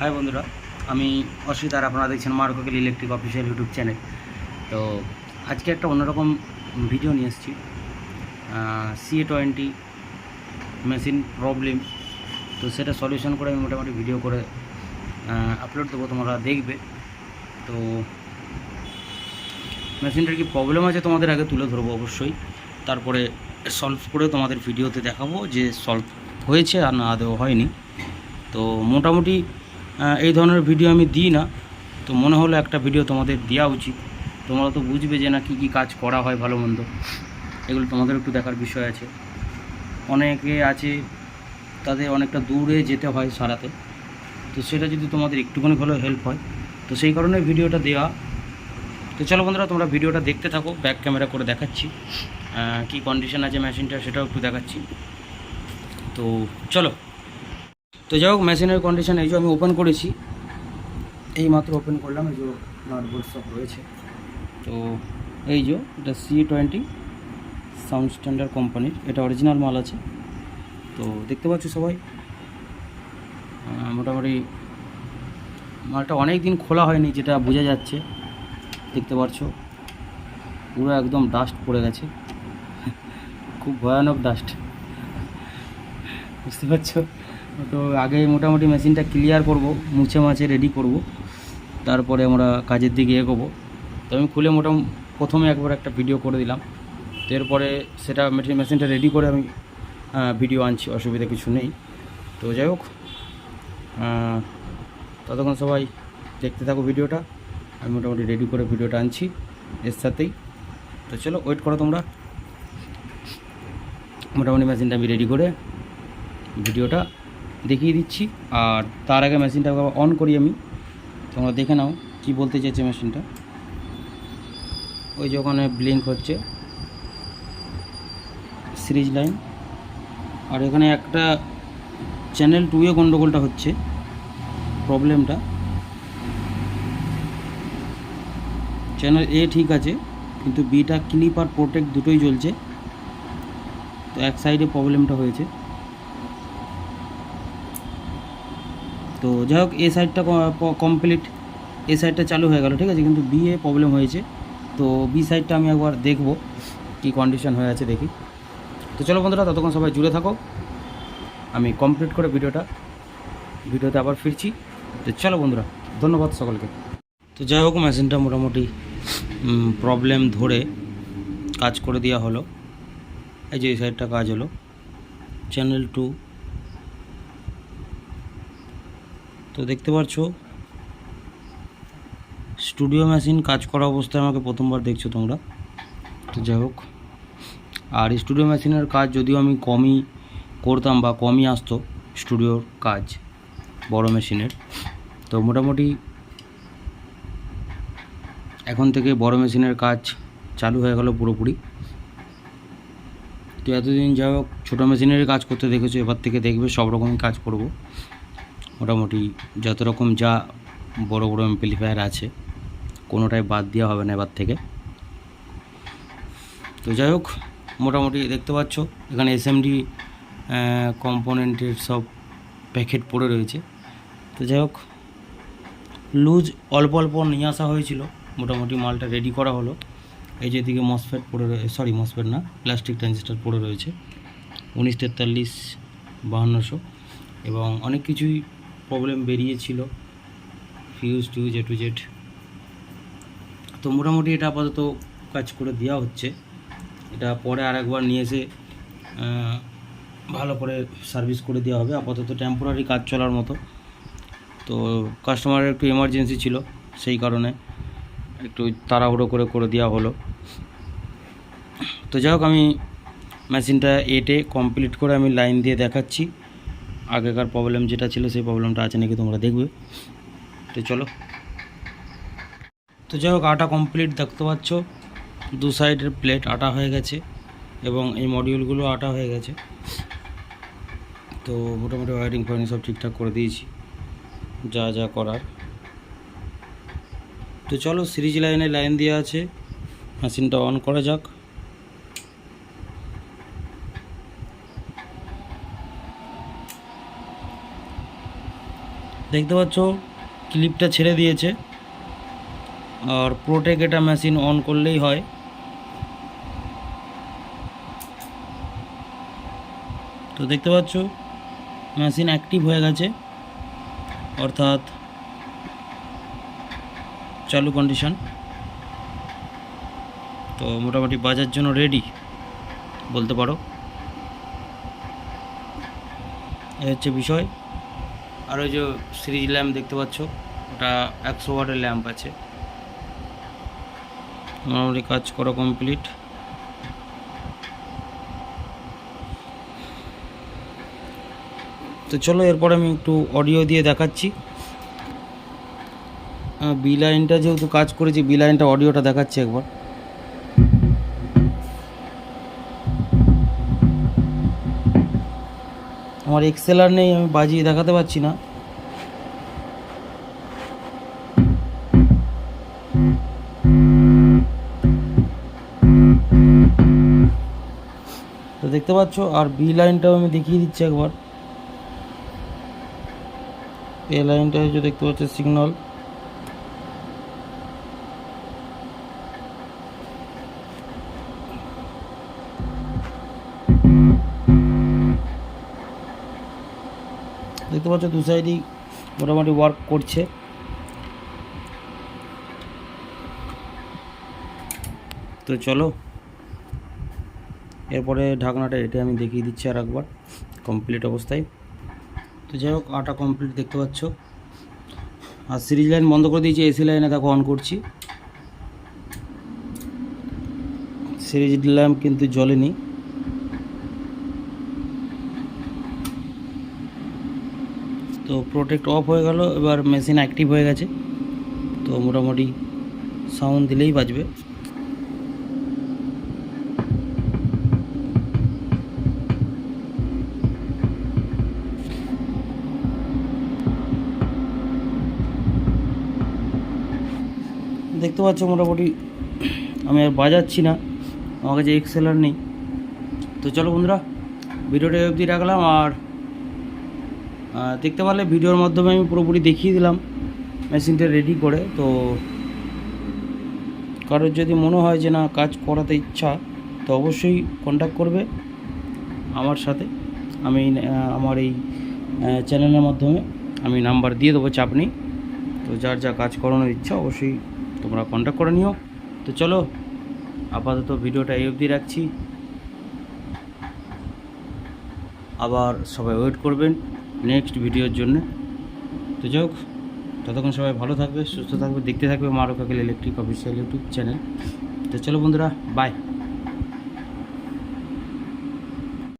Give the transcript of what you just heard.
High বন্ধুরা, আমি অসিত আর আপনারা দেখছেন মার্কোকেল ইলেকট্রিক অফিসিয়াল ইউটিউব চ্যানেল তো আজকে একটা অন্যরকম ভিডিও নিয়ে এসেছি। সিএ টোয়েন্টি মেশিন প্রবলেম তো সেটা সলিউশন করে আমি মোটামুটি ভিডিও করে আপলোড দেবো, তোমরা দেখবে। তো মেশিনটার কি প্রবলেম আছে তোমাদের আগে তুলে ধরবো অবশ্যই। তারপরে সলভ করে তোমাদের ভিডিওতে দেখাবো যে সলভ হয়েছে আর না আদৌ হয়নি। তো মোটামুটি এই ধরনের ভিডিও আমি দিই না। তো মনে হলো একটা ভিডিও তোমাদের দেওয়া উচিত। তোমরা তো বুঝবে যে না কী কী কাজ করা হয় ভালো মন্দ। এগুলো তোমাদের একটু দেখার বিষয় আছে। অনেকে আছে, তাদের অনেকটা দূরে যেতে হয় সারাতে। তো সেটা যদি তোমাদের একটুখানি হলেও হেল্প হয়, তো সেই কারণে ভিডিওটা দেওয়া তো চলো বন্ধুরা, তোমরা ভিডিওটা দেখতে থাকো ব্যাক ক্যামেরা করে দেখাচ্ছি। কী কন্ডিশন আছে মেশিনটা সেটাও একটু দেখাচ্ছি। তো চলো। তো যাই হোক, মেশিনের কন্ডিশন এই যে আমি ওপেন করেছি এই মাত্র ওপেন করলাম, এই যে নাট বোল্ট সব রয়েছে। তো এই যে, এটা সি টোয়েন্টি সাউন্ড স্ট্যান্ডার্ড কোম্পানির এটা অরিজিনাল মাল আছে। তো দেখতে পাচ্ছ সবাই মোটামুটি মালটা অনেক দিন খোলা হয়নি, যেটা বোঝা যাচ্ছে। দেখতে পাচ্ছ, পুরো একদম ডাস্ট পড়ে গেছে। খুব ভয়ানক ডাস্ট বুঝতে পারছ? তো আগে মোটামুটি মেশিনটা ক্লিয়ার করব, মুছে মাছে রেডি করব। তারপরে আমরা কাজের দিকে এগোবো। তো আমি খুলে মোটামুটি প্রথমে একবার একটা ভিডিও করে দিলাম। এরপরে সেটা মেশিন মেশিনটা রেডি করে আমি ভিডিও আনছি, অসুবিধা কিছু নেই। তো যাই হোক ততক্ষণ সবাই দেখতে থাকো ভিডিওটা আমি মোটামুটি রেডি করে ভিডিওটা আনছি এর সাথেই। তো চলো ওয়েট করো তোমরা। মোটামুটি মেশিনটা আমি রেডি করে ভিডিওটা দেখিয়ে দিচ্ছি। আর তার আগে মেশিনটা অন করি আমি। তোমরা দেখে নাও কি বলতে চাইছে মেশিনটা ওই যে ওখানে ব্লিঙ্ক হচ্ছে। সিরিজ লাইন আর এখানে একটা চ্যানেল টুয়ে গন্ডগোলটা হচ্ছে। প্রবলেমটা চ্যানেল এ ঠিক আছে, কিন্তু বিটা ক্লিপ আর প্রোটেক্ট দুটোই চলছে তো এক সাইডে প্রবলেমটা হয়েছে। তো যাই হোক, এ সাইডটা কমপ্লিট এ সাইডটা চালু হয়ে গেল, ঠিক আছে? কিন্তু বি এ প্রবলেম হয়েছে। তো বি সাইডটা আমি একবার দেখব কী কন্ডিশন হয়ে আছে দেখি। তো চলো বন্ধুরা, ততক্ষণ সবাই জুড়ে থাকো। আমি কমপ্লিট করে ভিডিওটা, ভিডিওতে আবার ফিরছি। তো চলো বন্ধুরা, ধন্যবাদ সকলকে। তো যাই হোক মেশিনটা মোটামুটি প্রবলেম ধরে কাজ করে দেওয়া হলো। এই যে, এই সাইডটা কাজ হলো। চ্যানেল টু তো দেখতে পাচ্ছ স্টুডিও মেশিন কাজ করা অবস্থায় আমাকে প্রথমবার দেখছ তোমরা। তো যাই হোক, আর স্টুডিও মেশিনের কাজ যদিও আমি কমই করতাম বা কমই আসতো স্টুডিওর কাজ, বড় মেশিনের তো মোটামুটি এখন থেকে বড় মেশিনের কাজ চালু হয়ে গেল পুরোপুরি। তো এতদিন যাই হোক, ছোটো মেশিনের কাজ করতে দেখেছ, এবার থেকে দেখবে সব রকমই কাজ করব। মোটামুটি যত রকম যা বড় বড় এমপ্লিফায়ার আছে, কোনোটাই বাদ দেওয়া হবে না এবার থেকে। তো যাই হোক, মোটামুটি দেখতে পাচ্ছ, এখানে এসএমডি কম্পোনেন্টের সব প্যাকেট পড়ে রয়েছে। তো যাই হোক লুজ অল্প অল্প নিয়ে আসা হয়েছিল, মোটামুটি মালটা রেডি করা হলো। এই যে দিকে মসফেট পড়ে সরি মসফেট না প্লাস্টিক ট্রানজিস্টার পড়ে রয়েছে, উনিশ তেতাল্লিশ, বাহান্নশো, এবং অনেক কিছুই প্রবলেম বেরিয়েছিল ফিউজ টিউজ এ টু জেড তো মোটামুটি এটা আপাতত কাজ করে দেওয়া হচ্ছে। এটা পরে আরেকবার নিয়ে এসে ভালো করে সার্ভিস করে দেওয়া হবে। আপাতত টেম্পোরারি কাজ চলার মতো। তো কাস্টমারের একটু এমার্জেন্সি ছিল, সেই কারণে একটু তাড়াহুড়ো করে করে দেওয়া হলো। তো যাই আমি মেশিনটা এটে কমপ্লিট করে আমি লাইন দিয়ে দেখাচ্ছি। আগেকার প্রবলেম যেটা ছিল সেই প্রবলেমটা আছে নাকি তোমরা দেখবে। তো চলো। তো যাই হোক, আটা কমপ্লিট দেখতে পাচ্ছ। দু সাইডের প্লেট আটা হয়ে গেছে এবং এই মডিউলগুলো আটা হয়ে গেছে। তো মোটামুটি ওয়ারিং ফায়ারিং সব ঠিকঠাক করে দিয়েছি, যা যা করার। তো চলো, সিরিজ লাইনে লাইন দেওয়া আছে। মেশিনটা অন করা যাক। দেখতে পাচ্ছ ক্লিপটা ছেড়ে দিয়েছে। আর প্রোটেক এটা মেশিন অন করলেই হয়। তো দেখতে পাচ্ছ মেশিন অ্যাক্টিভ হয়ে গেছে। অর্থাৎ চালু কন্ডিশন তো মোটামুটি বাজার জন্য রেডি বলতে পারো। এই হচ্ছে বিষয়। আর ওই যে সিরিজ ল্যাম্প দেখতে পাচ্ছ, ওটা একশো ওয়াটের ল্যাম্প আছে। মোটামুটি কাজ করা কমপ্লিট তো চলো, এরপর আমি একটু অডিও দিয়ে দেখাচ্ছি। বি লাইনটা যেহেতু কাজ করেছি বি লাইনটা অডিওটা দেখাচ্ছি একবার। আমার এক্সেলার নেই, আমি বাজিয়ে দেখাতে পারছি না। তো দেখতে পাচ্ছ, আর বি লাইনটাও আমি দেখিয়ে দিচ্ছি একবার। এ লাইনটা হচ্ছে দেখতে পাচ্ছ সিগন্যাল দেখতে পাচ্ছ দু সাইডই মোটামুটি ওয়ার্ক করছে। তো চলো, এরপরে ঢাকনাটা এটা আমি দেখিয়ে দিচ্ছি আর একবার কমপ্লিট অবস্থায়। তো যাই হোক, আটা কমপ্লিট দেখতে পাচ্ছ। আর সিরিজ লাইন বন্ধ করে দিয়েছি, এসি লাইনে দেখো অন করছি। সিরিজ ল্যাম্প কিন্তু জ্বলেনি। তো প্রোটেক্ট অফ হয়ে গেল, এবার মেশিন অ্যাক্টিভ হয়ে গেছে। তো মোটামুটি সাউন্ড দিলেই বাজবে। দেখতে পাচ্ছ মোটামুটি আমি আর বাজাচ্ছি না, আমার কাছে এক্সেলার নেই। তো চলো বন্ধুরা, ভিডিওটা অবধি রাখলাম, আর দেখতে পারলে ভিডিওর মাধ্যমে আমি পুরোপুরি দেখিয়ে দিলাম। মেশিনটা রেডি করে, তো কারোর যদি মনে হয় যে না, কাজ করাতে ইচ্ছা, তো অবশ্যই কন্ট্যাক্ট করবে আমার সাথে। আমি আমার এই চ্যানেলের মাধ্যমে আমি নাম্বার দিয়ে দেবো চাপ তো যার যা কাজ করানোর ইচ্ছা, অবশ্যই তোমরা কন্ট্যাক্ট করে নিও। তো চলো, আপাতত ভিডিওটা এই অবধি রাখছি। আবার সবাই ওয়েট করবেন। নেক্সট ভিডিওর জন্য। তো যাই হোক, ততক্ষণ সবাই ভালো থাকবে, সুস্থ থাকবে, দেখতে থাকবে মারুকাকেল ইলেকট্রিক অফিসিয়াল ইউটিউব চ্যানেল তো চলো বন্ধুরা বাই